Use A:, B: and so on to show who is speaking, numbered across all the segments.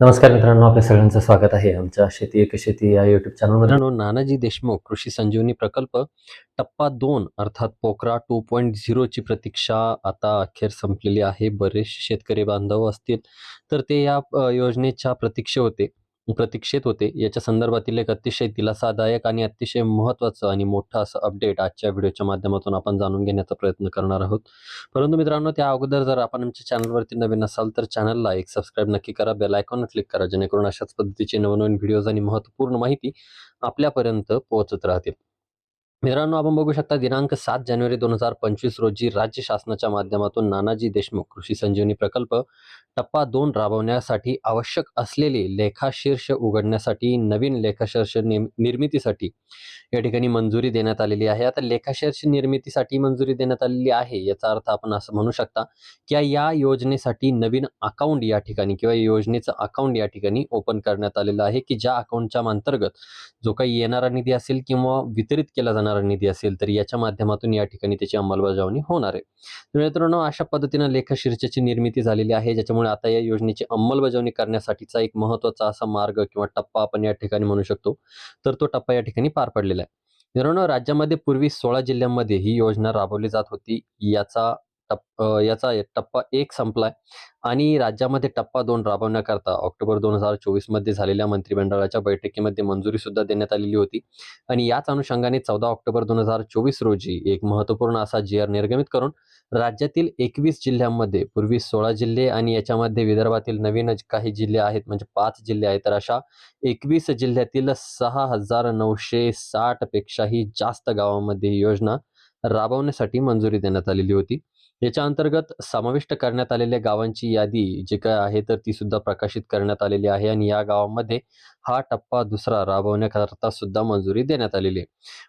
A: नमस्कार मित्रांनो आपल्या सगळ्यांचं स्वागत आहे आमच्या शेती एक शेती या युट्यूब चॅनलमध्ये मित्रांनो नानाजी देशमुख कृषी संजीवनी प्रकल्प टप्पा दोन अर्थात पोखरा टू पॉईंट झिरोची प्रतीक्षा आता अखेर संपलेली आहे. बरेचसे शेतकरी बांधव असतील. तर ते या योजनेच्या प्रतीक्षे होते प्रतीक्षेत होते. याच्या संदर्भातील एक अतिशय दिलासादायक आणि अतिशय महत्त्वाचं आणि मोठं असं अपडेट आजच्या व्हिडिओच्या माध्यमातून आपण जाणून घेण्याचा प्रयत्न करणार आहोत. परंतु मित्रांनो त्या अगोदर जर आपण आमच्या चॅनलवरती नवीन असाल तर चॅनलला एक सबस्क्राईब नक्की करा बेल आयकॉन क्लिक करा जेणेकरून अशाच पद्धतीचे नवनवीन व्हिडिओज आणि महत्त्वपूर्ण माहिती आपल्यापर्यंत पोहोचत राहतील. मित्रांनो आपण बघू शकता दिनांक सात जानेवारी दोन हजार पंचवीस रोजी राज्य शासनाच्या माध्यमातून नानाजी देशमुख कृषी संजीवनी प्रकल्प टप्पा दोन राबवण्यासाठी आवश्यक असलेले लेखाशीर्ष उघडण्यासाठी नवीन लेखाशीर्ष निर्मितीसाठी या ठिकाणी मंजुरी देण्यात आलेली आहे. आता लेखाशीर्ष निर्मितीसाठी मंजुरी देण्यात आलेली आहे याचा अर्थ आपण असं म्हणू शकता की या योजनेसाठी नवीन अकाउंट या ठिकाणी किंवा योजनेचं अकाउंट या ठिकाणी ओपन करण्यात आलेलं आहे की ज्या अकाउंटच्या अंतर्गत जो काही येणारा निधी असेल किंवा वितरित केला जाणार निधी असेल तर याच्या माध्यमातून या ठिकाणी त्याची अंमलबजावणी होणार आहे. तर मित्रांनो अशा पद्धतीनं लेखशीर्षाची निर्मिती झालेली आहे ज्याच्यामुळे आता या योजनेची अंमलबजावणी करण्यासाठीचा एक महत्त्वाचा असा मार्ग किंवा टप्पा आपण या ठिकाणी म्हणू शकतो. तर तो टप्पा या ठिकाणी पार पडलेला आहे. मित्रांनो राज्यामध्ये पूर्वी सोळा जिल्ह्यांमध्ये ही योजना राबवली जात होती. याचा टप याचा टप्पा एक संपलाय. आणि राज्यामध्ये टप्पा दोन राबवण्याकरता ऑक्टोबर दोन हजार चोवीसमध्ये झालेल्या मंत्रिमंडळाच्या बैठकीमध्ये मंजुरी सुद्धा देण्यात आलेली होती. आणि याच अनुषंगाने चौदा ऑक्टोबर दोन हजार चोवीस रोजी एक महत्त्वपूर्ण असा जी आर निर्गमित करून राज्यातील एकवीस जिल्ह्यांमध्ये पूर्वी सोळा जिल्हे आणि याच्यामध्ये विदर्भातील नवीन काही जिल्हे आहेत म्हणजे पाच जिल्हे आहेत तर अशा एकवीस जिल्ह्यातील सहा हजार नऊशे साठ पेक्षाही जास्त गावांमध्ये ही योजना राबवण्यासाठी मंजुरी देण्यात आलेली होती. याच्या अंतर्गत समाविष्ट करण्यात आलेल्या गावांची यादी जी काय आहे तर ती सुद्धा प्रकाशित करण्यात आलेली आहे आणि या गावांमध्ये हा टप्पा दुसरा राबवण्याकरता सुद्धा मंजुरी देण्यात आलेली आहे.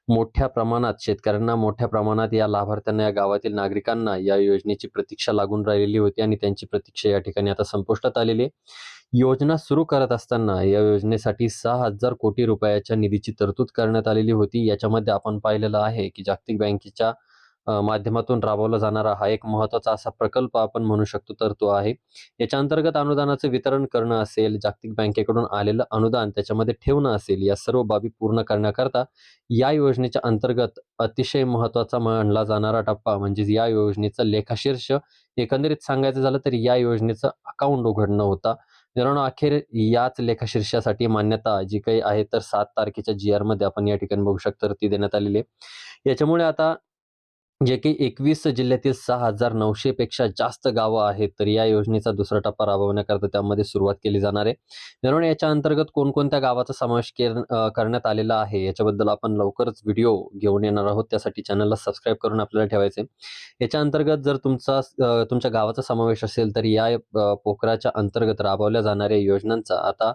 A: मोठ्या प्रमाणात शेतकऱ्यांना मोठ्या प्रमाणात या लाभार्थ्यांना या गावातील नागरिकांना या योजनेची प्रतीक्षा लागून राहिलेली होती आणि त्यांची प्रतीक्षा या ठिकाणी आता संपुष्टात आलेली आहे. योजना सुरू करत असताना या योजनेसाठी सहा हजार कोटी रुपयाच्या निधीची तरतूद करण्यात आलेली होती. याच्यामध्ये आपण पाहिलेलं आहे की जागतिक बँकेच्या माध्यमातून राबवला जाणारा हा एक महत्त्वाचा असा प्रकल्प आपण म्हणू शकतो तर तो आहे. याच्या अंतर्गत अनुदानाचं वितरण करणं असेल जागतिक बँकेकडून आलेलं अनुदान त्याच्यामध्ये ठेवणं असेल या सर्व बाबी पूर्ण करण्याकरता या योजनेच्या अंतर्गत अतिशय महत्त्वाचा मानला जाणारा टप्पा म्हणजे या योजनेचं लेखाशीर्ष. एकंदरीत सांगायचं झालं तर या योजनेचं अकाउंट उघडणं होता. मित्रांनो अखेर याच लेखाशीर्षासाठी मान्यता जी काही आहे तर सात तारखेच्या जी आरमध्ये आपण या ठिकाणी बघू शकतो तर ती देण्यात आलेली आहे. याच्यामुळे आता जे की एकवीस जिल्ह्यातील सहा हजार नऊशे पेक्षा जास्त गावं आहेत. तर या योजनेचा दुसरा टप्पा राबवण्याकरता त्यामध्ये सुरुवात केली जाणार आहे. म्हणून याच्या अंतर्गत कोणकोणत्या गावाचा समावेश करण्यात आलेला आहे? याच्याबद्दल आपण लवकरच व्हिडिओ घेऊन येणार आहोत. त्यासाठी चॅनलला सबस्क्राईब करून आपल्याला ठेवायचे याच्या अंतर्गत जर तुमचा तुमच्या गावाचा समावेश असेल तर या पोखराच्या अंतर्गत राबवल्या जाणाऱ्या योजनांचा आता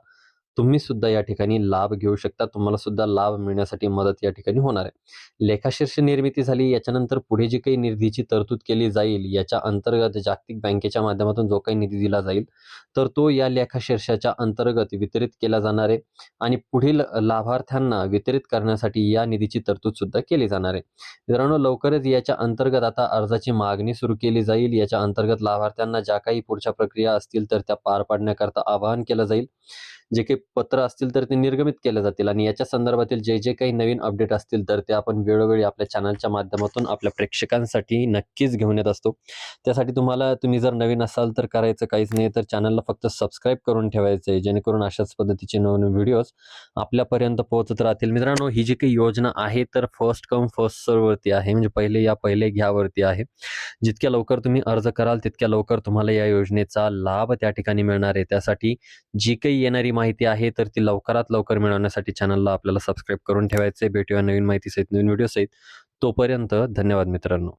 A: तुम्ही सुद्धा या ठिकाणी लाभ घेऊ शकता. तुम्हाला सुद्धा लाभ मिळण्यासाठी मदत या ठिकाणी होणार आहे. लेखाशीर्ष निर्मिती झाली याच्यानंतर पुढे जी काही निधीची तरतूद केली जाईल याच्या अंतर्गत जागतिक बँकेच्या माध्यमातून जो काही निधी दिला जाईल तर तो या लेखाशीर्षाच्या अंतर्गत वितरित केला जाणार आहे आणि पुढील लाभार्थ्यांना वितरित करण्यासाठी या निधीची तरतूद सुद्धा केली जाणार आहे. मित्रांनो लवकरच याच्या अंतर्गत आता अर्जाची मागणी सुरू केली जाईल. याच्या अंतर्गत लाभार्थ्यांना ज्या काही पुढच्या प्रक्रिया असतील तर त्या पार पाडण्याकरता आवाहन केलं जाईल. जे काही पत्र असतील तर ते निर्गमित केले जातील आणि याच्या संदर्भातील जे जे काही नवीन अपडेट असतील तर ते आपण वेळोवेळी आपल्या चॅनलच्या माध्यमातून आपल्या प्रेक्षकांसाठी नक्कीच घेऊन येत असतो. त्यासाठी तुम्हाला तुम्ही जर नवीन असाल तर करायचं काहीच नाही तर चॅनलला फक्त सबस्क्राईब करून ठेवायचं आहे जेणेकरून अशाच पद्धतीचे नवनवीन व्हिडिओज आपल्यापर्यंत पोहोचत राहतील. मित्रांनो ही जी काही योजना आहे तर फर्स्ट कम फर्स्ट सर्ववरती आहे. म्हणजे पहिले या पहिले घ्यावरती आहे. जितक्या लवकर तुम्ही अर्ज कराल तितक्या लवकर तुम्हाला या योजनेचा लाभ त्या ठिकाणी मिळणार आहे. त्यासाठी जी काही येणारी माहिती आहे तर ती लवकरात लवकर मिळवण्यासाठी चॅनलला आपल्याला सबस्क्राईब करून ठेवायचे. भेटूया नवीन माहितीसहित नवीन व्हिडिओसहित तोपर्यंत धन्यवाद मित्रांनो.